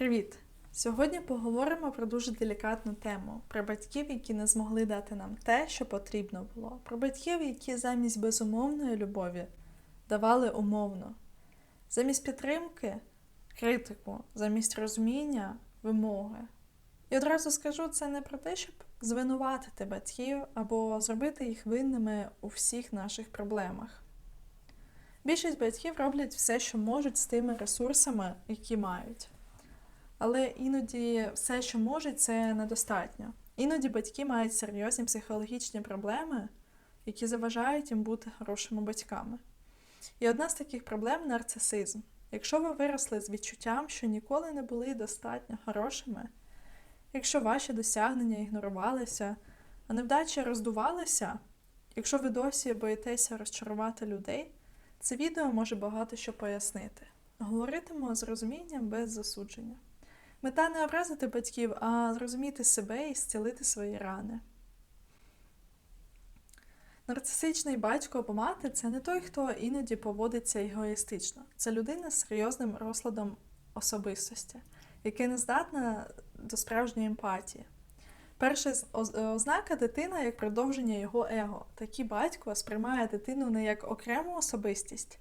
Привіт! Сьогодні поговоримо про дуже делікатну тему: про батьків, які не змогли дати нам те, що потрібно було, про батьків, які замість безумовної любові давали умовно, замість підтримки критику, замість розуміння вимоги. І одразу скажу, це не про те, щоб звинуватити батьків або зробити їх винними у всіх наших проблемах. Більшість батьків роблять все, що можуть з тими ресурсами, які мають. Але іноді все, що можуть, це недостатньо. Іноді батьки мають серйозні психологічні проблеми, які заважають їм бути хорошими батьками. І одна з таких проблем нарцисизм. Якщо ви виросли з відчуттям, що ніколи не були достатньо хорошими, якщо ваші досягнення ігнорувалися, а невдачі роздувалися, якщо ви досі боїтеся розчарувати людей, це відео може багато що пояснити. Говоритимемо з розумінням без засудження. Мета не образити батьків, а зрозуміти себе і зцілити свої рани. Нарцисичний батько або мати це не той, хто іноді поводиться егоїстично. Це людина з серйозним розладом особистості, яка не здатна до справжньої емпатії. Перша ознака дитина як продовження його его. Такий батько сприймає дитину не як окрему особистість,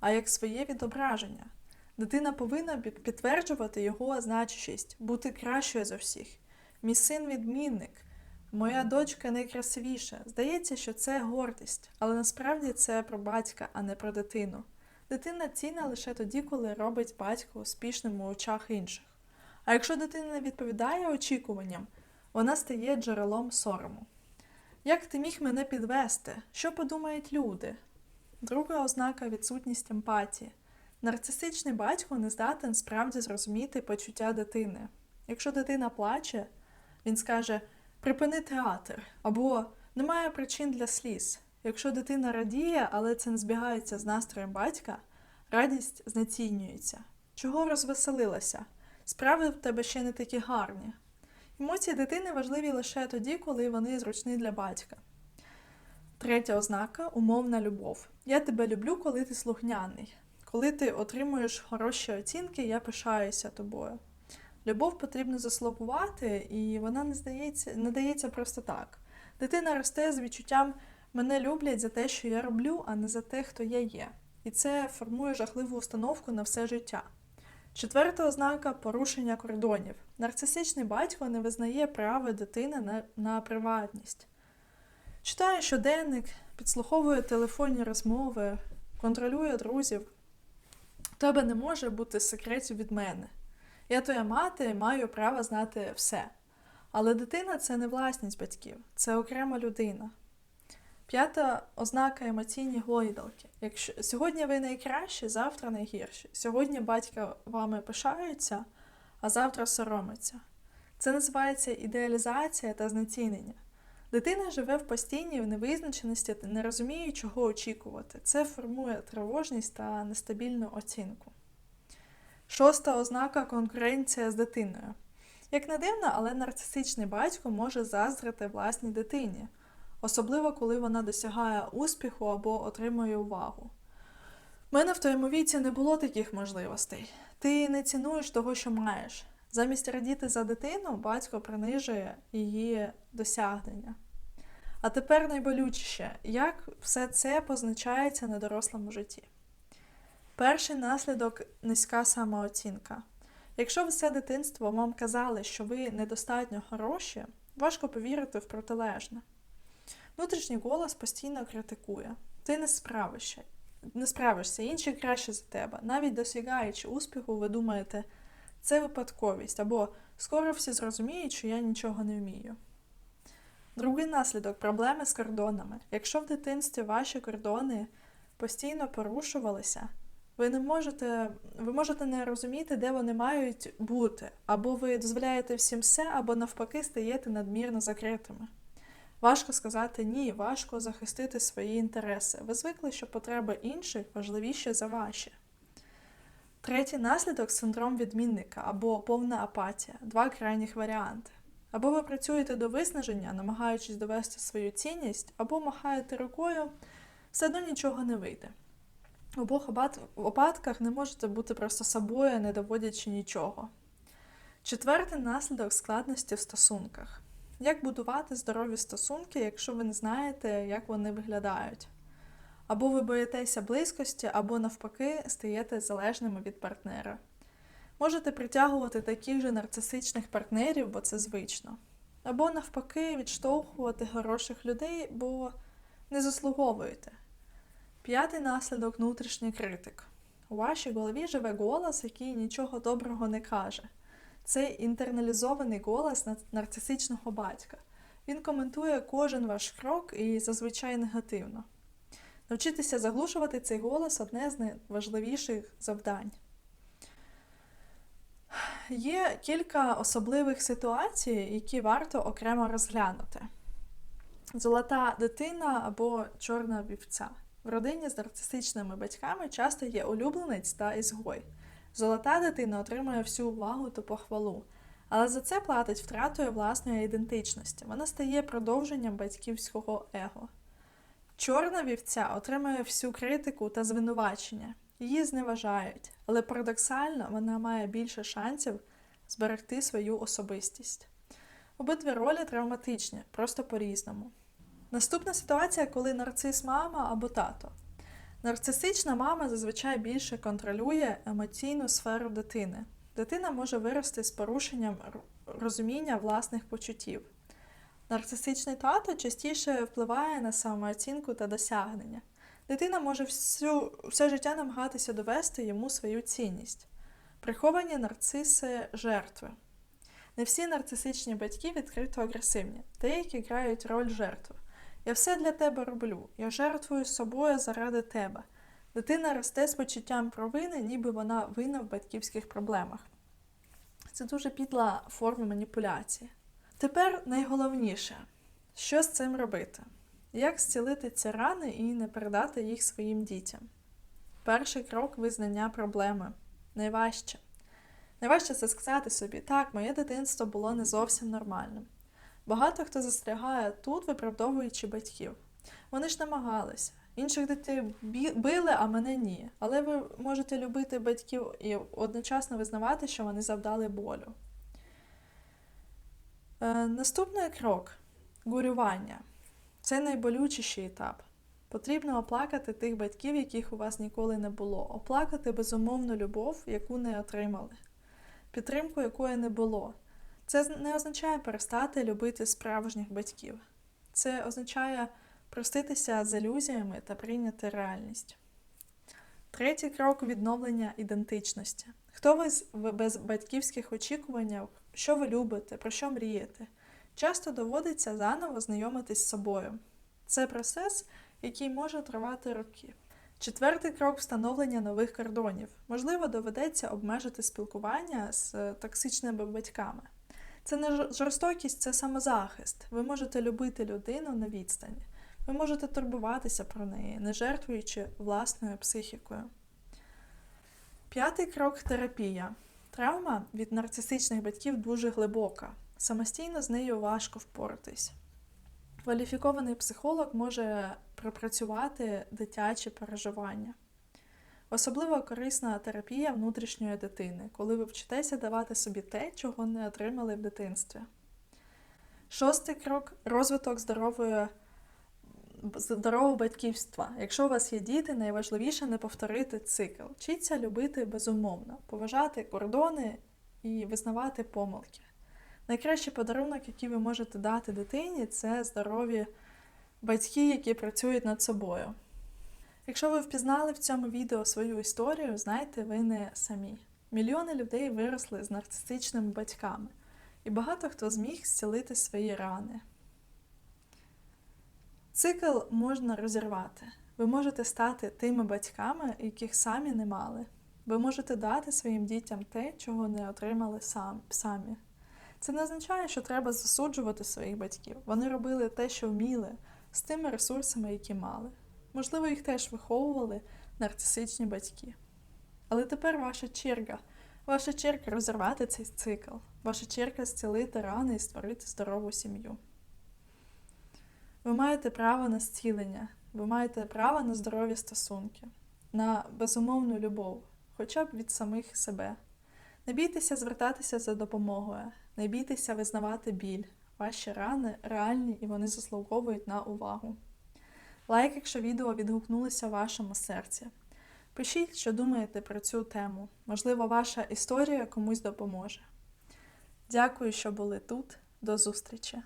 а як своє відображення. Дитина повинна підтверджувати його значущість, бути кращою за всіх. Мій син відмінник, моя дочка найкрасивіша. Здається, що це гордість, але насправді це про батька, а не про дитину. Дитина цінна лише тоді, коли робить батька успішним у очах інших. А якщо дитина не відповідає очікуванням, вона стає джерелом сорому. Як ти міг мене підвести? Що подумають люди? Друга ознака відсутність емпатії. Нарцисичний батько не здатен справді зрозуміти почуття дитини. Якщо дитина плаче, він скаже припини театр або немає причин для сліз. Якщо дитина радіє, але це не збігається з настроєм батька, радість знецінюється. Чого розвеселилася? Справи в тебе ще не такі гарні. Емоції дитини важливі лише тоді, коли вони зручні для батька. Третя ознака умовна любов. Я тебе люблю, коли ти слухняний. Коли ти отримуєш хороші оцінки, я пишаюся тобою. Любов потрібно заслугувати, і вона не здається, не дається просто так. Дитина росте з відчуттям мене люблять за те, що я роблю, а не за те, хто я є. І це формує жахливу установку на все життя. Четверта ознака порушення кордонів. Нарцисичний батько не визнає права дитини на, на приватність. Читає щоденник, підслуховує телефонні розмови, контролює друзів. Тебе не може бути секретів від мене. Я твоя мати маю право знати все. Але дитина це не власність батьків, це окрема людина. П'ята ознака емоційні гойдалки. Якщо сьогодні ви найкращі, завтра найгірші. Сьогодні батька вами пишаються, а завтра соромиться. Це називається ідеалізація та знецінення. Дитина живе в постійній невизначеності, та не розуміє, чого очікувати. Це формує тривожність та нестабільну оцінку. Шоста ознака конкуренція з дитиною. Як не дивно, але нарцисичний батько може заздрити власній дитині, особливо коли вона досягає успіху або отримує увагу. У мене в твоєму віці не було таких можливостей. Ти не цінуєш того, що маєш. Замість радіти за дитину, батько принижує її досягнення. А тепер найболючіше, як все це позначається на дорослому житті. Перший наслідок низька самооцінка. Якщо все дитинство вам казали, що ви недостатньо хороші, важко повірити в протилежне. Внутрішній голос постійно критикує. Ти не справишся, не справишся, інші краще за тебе. Навіть досягаючи успіху, ви думаєте, це випадковість, або скоро всі зрозуміють, що я нічого не вмію. Другий наслідок проблеми з кордонами. Якщо в дитинстві ваші кордони постійно порушувалися, ви не можете ви можете не розуміти, де вони мають бути, або ви дозволяєте всім все, або навпаки стаєте надмірно закритими. Важко сказати ні, важко захистити свої інтереси. Ви звикли, що потреби інших важливіші за ваші. Третій наслідок синдром відмінника або повна апатія два крайніх варіанти. Або ви працюєте до виснаження, намагаючись довести свою цінність, або махаєте рукою, все одно нічого не вийде. В обох випадках не можете бути просто собою, не доводячи нічого. Четвертий наслідок складності в стосунках. Як будувати здорові стосунки, якщо ви не знаєте, як вони виглядають? Або ви боїтеся близькості, або навпаки стаєте залежними від партнера. Можете притягувати таких же нарцисичних партнерів, бо це звично. Або навпаки відштовхувати хороших людей, бо не заслуговуєте. П'ятий наслідок внутрішній критик. У вашій голові живе голос, який нічого доброго не каже. Це інтерналізований голос нарцисичного батька. Він коментує кожен ваш крок і зазвичай негативно. Навчитися заглушувати цей голос одне з найважливіших завдань. Є кілька особливих ситуацій, які варто окремо розглянути: золота дитина або чорна вівця. В родині з нарцисичними батьками часто є улюбленець та ізгой. Золота дитина отримує всю увагу та похвалу, але за це платить втратою власної ідентичності. Вона стає продовженням батьківського его. Чорна вівця отримує всю критику та звинувачення. Її зневажають, але парадоксально вона має більше шансів зберегти свою особистість. Обидві ролі травматичні, просто по-різному. Наступна ситуація, коли нарцис мама або тато. Нарцисична мама зазвичай більше контролює емоційну сферу дитини. Дитина може вирости з порушенням розуміння власних почуттів. Нарцисичний тато частіше впливає на самооцінку та досягнення. Дитина може всю, все життя намагатися довести йому свою цінність. Приховані нарциси жертви. Не всі нарцисичні батьки відкрито агресивні, деякі грають роль жертви. Я все для тебе роблю, я жертвую собою заради тебе. Дитина росте з почуттям провини, ніби вона винна в батьківських проблемах. Це дуже підла форма маніпуляції. Тепер найголовніше, що з цим робити? Як зцілити ці рани і не передати їх своїм дітям? Перший крок визнання проблеми. Найважче. Найважче це сказати собі, так, моє дитинство було не зовсім нормальним. Багато хто застрягає тут, виправдовуючи батьків. Вони ж намагалися. Інших дітей били, а мене ні. Але ви можете любити батьків і одночасно визнавати, що вони завдали болю. Е, Наступний крок горювання. Це найболючіший етап. Потрібно оплакати тих батьків, яких у вас ніколи не було, оплакати безумовну любов, яку не отримали, підтримку якої не було. Це не означає перестати любити справжніх батьків. Це означає проститися з ілюзіями та прийняти реальність. Третій крок відновлення ідентичності. Хто ви без батьківських очікувань, що ви любите, про що мрієте? Часто доводиться заново знайомитись з собою. Це процес, який може тривати роки. Четвертий крок встановлення нових кордонів. Можливо, доведеться обмежити спілкування з токсичними батьками. Це не жорстокість, це самозахист. Ви можете любити людину на відстані. Ви можете турбуватися про неї, не жертвуючи власною психікою. П'ятий крок терапія. Травма від нарцисичних батьків дуже глибока. Самостійно з нею важко впоратись. Кваліфікований психолог може пропрацювати дитячі переживання. Особливо корисна терапія внутрішньої дитини, коли ви вчитеся давати собі те, чого не отримали в дитинстві. Шостий крок розвиток здорової, здорового батьківства. Якщо у вас є діти, найважливіше не повторити цикл. Вчіться любити безумовно, поважати кордони і визнавати помилки. Найкращий подарунок, який ви можете дати дитині, це здорові батьки, які працюють над собою. Якщо ви впізнали в цьому відео свою історію, знайте, ви не самі. Мільйони людей виросли з нарцистичними батьками, і багато хто зміг зцілити свої рани. Цикл можна розірвати. Ви можете стати тими батьками, яких самі не мали. Ви можете дати своїм дітям те, чого не отримали сам, самі. Це не означає, що треба засуджувати своїх батьків. Вони робили те, що вміли, з тими ресурсами, які мали. Можливо, їх теж виховували нарцисичні батьки. Але тепер ваша черга. Ваша черга розірвати цей цикл, ваша черга зцілити рани і створити здорову сім'ю. Ви маєте право на зцілення, ви маєте право на здорові стосунки, на безумовну любов, хоча б від самих себе. Не бійтеся звертатися за допомогою, не бійтеся визнавати біль. Ваші рани реальні і вони заслуговують на увагу. Лайк, якщо відео відгукнулося в вашому серці. Пишіть, що думаєте про цю тему. Можливо, ваша історія комусь допоможе. Дякую, що були тут. До зустрічі!